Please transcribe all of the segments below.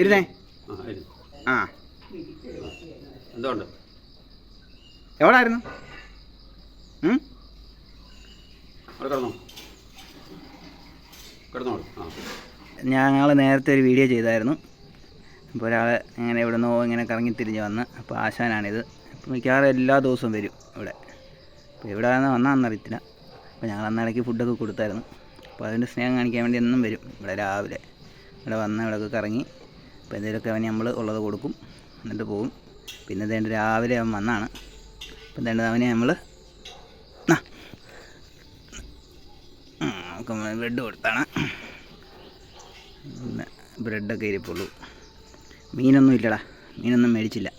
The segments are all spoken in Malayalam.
ഇരുന്നേ. ആ എന്തുകൊണ്ട്? എവിടായിരുന്നു? ഞങ്ങൾ നേരത്തെ ഒരു വീഡിയോ ചെയ്തായിരുന്നു. അപ്പോൾ ഒരാൾ ഇങ്ങനെ ഇവിടെ നിന്നോ ഇങ്ങനെ കറങ്ങി തിരിഞ്ഞ് വന്ന് അപ്പോൾ ആശാനാണിത്. അപ്പോൾ മിക്കവാറും എല്ലാ ദിവസവും വരും ഇവിടെ. അപ്പോൾ ഇവിടെ നിന്ന് വന്നാന്നറിയത്തില്ല. അപ്പോൾ ഞങ്ങൾ അന്നിടയ്ക്ക് ഫുഡൊക്കെ കൊടുത്തായിരുന്നു. അപ്പോൾ അതിന്റെ സ്നേഹം കാണിക്കാൻ വേണ്ടി എന്നും വരും ഇവിടെ രാവിലെ. ഇവിടെ വന്ന് ഇവിടെയൊക്കെ കറങ്ങി അപ്പോൾ എന്തെങ്കിലുമൊക്കെ അവന് നമ്മൾ ഉള്ളത് കൊടുക്കും എന്നിട്ട് പോകും പിന്നെ ഇതേണ്ട രാവിലെ അവൻ വന്നാണ്. അപ്പോൾ ഇതേണ്ട അവനെ നമ്മൾ ബ്രെഡ് കൊടുത്താണ്. പിന്നെ ബ്രെഡൊക്കെ ഇരിപ്പുള്ളൂ. മീനൊന്നും ഇല്ലടാ. മീനൊന്നും മേടിച്ചില്ല.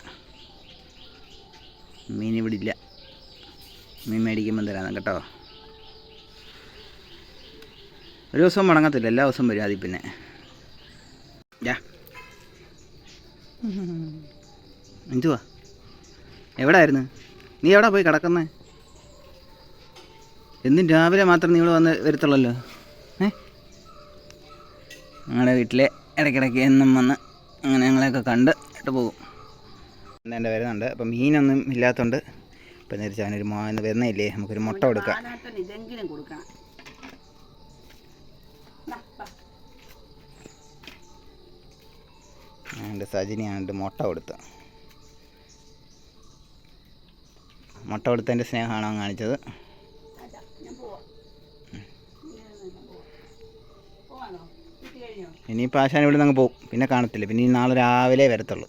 മീൻ ഇവിടെ ഇല്ല. മീൻ മേടിക്കുമ്പോൾ തരാം കേട്ടോ. ഒരു ദിവസം മുടങ്ങത്തില്ല. എല്ലാ ദിവസവും വരും അതിൽ പിന്നെ. എന്തുവാ? എവിടായിരുന്നു? നീ എവിടെ പോയി കിടക്കുന്നേ? എന്നും രാവിലെ മാത്രം നിങ്ങൾ വന്ന് വരത്തുള്ളല്ലോ. ഏ? ഞങ്ങളുടെ വീട്ടിലെ ഇടയ്ക്കിടയ്ക്ക് എന്നും വന്ന് അങ്ങനെ ഞങ്ങളെയൊക്കെ കണ്ട് ഇട്ട് പോകും. എന്റെ വരുന്നുണ്ട്. അപ്പം മീനൊന്നും ഇല്ലാത്തതുകൊണ്ട് ഇപ്പം നേരിച്ചാൽ മോ വരുന്നില്ലേ നമുക്കൊരു മുട്ട കൊടുക്കാം. എന്റെ സജിനിയാണ് മുട്ട കൊടുത്ത. മുട്ട കൊടുത്തതിന്റെ സ്നേഹമാണോ കാണിച്ചത്. ഇനിയിപ്പോൾ ആശാൻ ഇവിടെ നിന്ന് പോകും പിന്നെ കാണത്തില്ല. പിന്നെ നാളെ രാവിലെ വരത്തുള്ളൂ.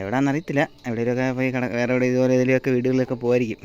എവിടെയാണെന്നറിയത്തില്ല എവിടെയൊക്കെ പോയി കട വേറെ എവിടെ ഇതുപോലെ ഇതിലൊക്കെ വീടുകളിലൊക്കെ പോയിരിക്കും